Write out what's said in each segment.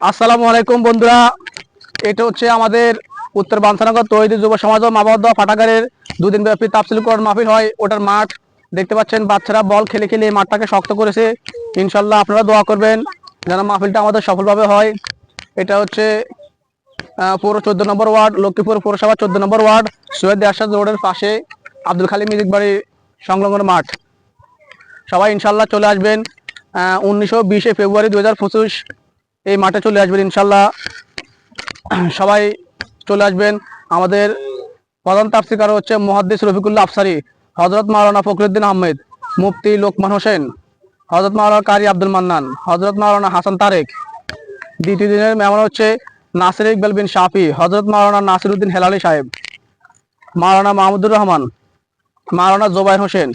আসসালামু আলাইকুম বন্ধুরা। এটা হচ্ছে আমাদের উত্তর বাঞ্ছানগর তৈরি যুব সমাজ ও মাবাদ ব্যাপী তাফসিলকরণ মাহফিল হয়। ওটার মাঠ দেখতে পাচ্ছেন, বাচ্চারা বল খেলে খেলে এই মাঠটাকে শক্ত করেছে। ইনশাল্লাহ আপনারা দোয়া করবেন যেন মাহফিলটা আমাদের সফলভাবে হয়। এটা হচ্ছে পৌর চোদ্দ নম্বর ওয়ার্ড, লক্ষ্মীপুর পৌরসভা চোদ্দ নম্বর ওয়ার্ড, সৈয়দ আসাদ রোডের পাশে আব্দুল খালি মিউজিক বাড়ি সংলগ্ন মাঠ। সবাই ইনশাল্লাহ চলে আসবেন উনিশশো বিশে ফেব্রুয়ারি দু হাজার পঁচিশ এই মাঠে চলে আসবেন ইনশাল্লাহ। সবাই চলে আসবেন। আমাদের প্রধান তাফসিকার হচ্ছে মহাদ্দিস রফিকুল্লাহ আফসারি হজরত মাওলানা ফখরুদ্দিন আহমেদ, মুফতি লোকমান হোসেন হজরত মাওলানা কারি আব্দুল মান্নান হজরত মাওলানা হাসান তারেক। দ্বিতীয় দিনের মেহমান হচ্ছে নাসির ইকবাল বিন শাফি হজরত মাওলানা নাসির উদ্দিন হেলালি সাহেব, মাওলানা মাহমুদুর রহমান, মাওলানা জোবাইর হোসেন।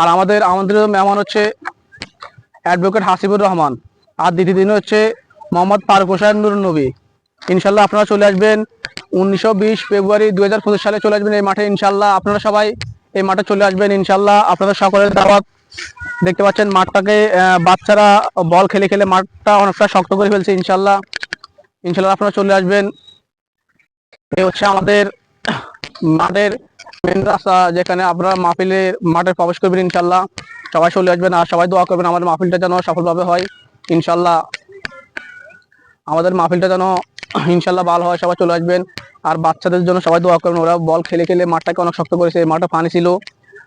আর আমাদের আমন্ত্রিত মেহমান হচ্ছে অ্যাডভোকেট হাসিবুর রহমান। আর দ্বিতীয় দিন হচ্ছে মোহাম্মদ ফারুক নুর নবী। ইনশাল্লাহ আপনারা চলে আসবেন উনিশশো বিশ ফেব্রুয়ারি দুই হাজার পঁচিশ সালে চলে আসবেন এই মাঠে। ইনশাল্লাহ আপনারা সবাই এই মাঠে চলে আসবেন। ইনশাল্লাহ আপনাদের সকলের দাওয়াত। দেখতে পাচ্ছেন মাঠটাকে বাচ্চারা বল খেলে খেলে মাঠটা অনেকটা শক্ত করে ফেলছে ইনশাল্লাহ ইনশাল্লাহ আপনারা চলে আসবেন। এই হচ্ছে আমাদের মাঠের মেন রাস্তা যেখানে আপনারা মাহফিলের মাঠে প্রবেশ করবেন ইনশাল্লাহ সবাই চলে আসবেন আর সবাই দোয়া করবেন আমাদের মাহফিলটা যেন সফলভাবে হয়। ইনশাল্লাহ আমাদের মাহফিলটা যেন ইনশাল্লাহ ভালো হয়, সবাই চলে আসবেন। আর বাচ্চাদের জন্য সবাই দোয়া করবেন। ওরা বল খেলে খেলে মাঠটাকে অনেক শক্ত করেছে। মাঠটা পানি ছিল,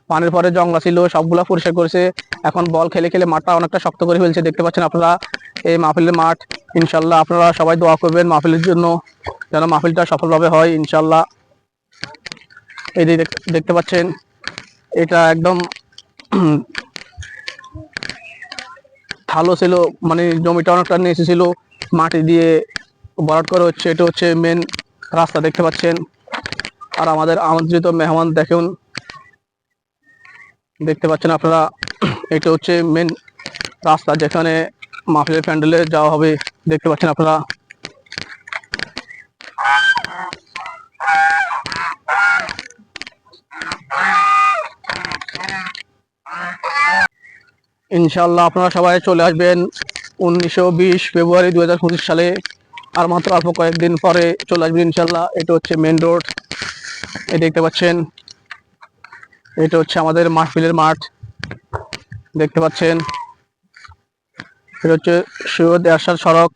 পানির পরে জঙ্গলা ছিল, সবগুলা পরিষ্কার করেছে। এখন বল খেলে খেলে মাঠটা অনেকটা শক্ত করে ফেলছে। দেখতে পাচ্ছেন আপনারা এই মাহফিলের মাঠ। ইনশাল্লাহ আপনারা সবাই দোয়া করবেন মাহফিলের জন্য, যেন মাহফিলটা সফলভাবে হয় ইনশাল্লাহ এই দেখ- দেখতে পাচ্ছেন, এটা একদম ভালো ছিল মানে জমিটা অনেকটা নিচে ছিল। মাটি দিয়ে ভরাট করা হচ্ছে, এটা হচ্ছে মেন রাস্তা, দেখতে পাচ্ছেন। আর আমাদের আমন্ত্রিত মেহমান দেখুন। দেখতে পাচ্ছেন আপনারা, এটা হচ্ছে মেন রাস্তা যেখানে মাহফিলের প্যান্ডেলে যাওয়া হবে। দেখতে পাচ্ছেন আপনারা। ইনশাল্লাহ আপনারা সবাই চলে আসবেন। উনিশশো বিশ ফেব্রুয়ারি দু হাজার পঁচিশ সালে, আর মাত্র অল্প কয়েকদিন পরে চলে আসবেন ইনশাল্লাহ এটা হচ্ছে মেন রোড এই দেখতে পাচ্ছেন। এটা হচ্ছে আমাদের মাহফিলের মাঠ। দেখতে পাচ্ছেন। এটা হচ্ছে সৈয়দ এরশাদ সড়ক।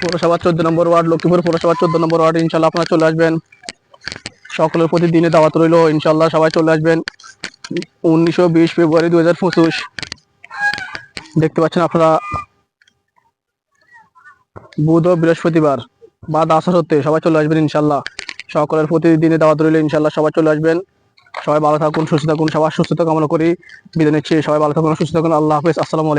পৌরসভা চোদ্দ নম্বর ওয়ার্ড, লক্ষ্মীপুর পৌরসভা চোদ্দ নম্বর ওয়ার্ড ইনশাল্লাহ আপনারা চলে আসবেন। সকলের প্রতি দিনে দাওয়াত রইল ইনশাল্লাহ সবাই চলে আসবেন। উনিশশো বিশ ফেব্রুয়ারি দু হাজার পঁচিশ। দেখতে পাচ্ছেন আপনারা, বুধ ও বৃহস্পতিবার বা দাসর হতে সবাই চলে আসবেন ইনশাল্লাহ। সকলের প্রতিদিনে দাওয়াত রইলে ইনশাল্লাহ, সবাই চলে আসবেন। সবাই ভালো থাকুন, সুস্থ থাকুন, সবার সুস্থতা কামনা করি। বিদায় নিচ্ছি, সবাই ভালো থাকুন, সুস্থ থাকুন। আল্লাহ হাফিজ, আসসালামু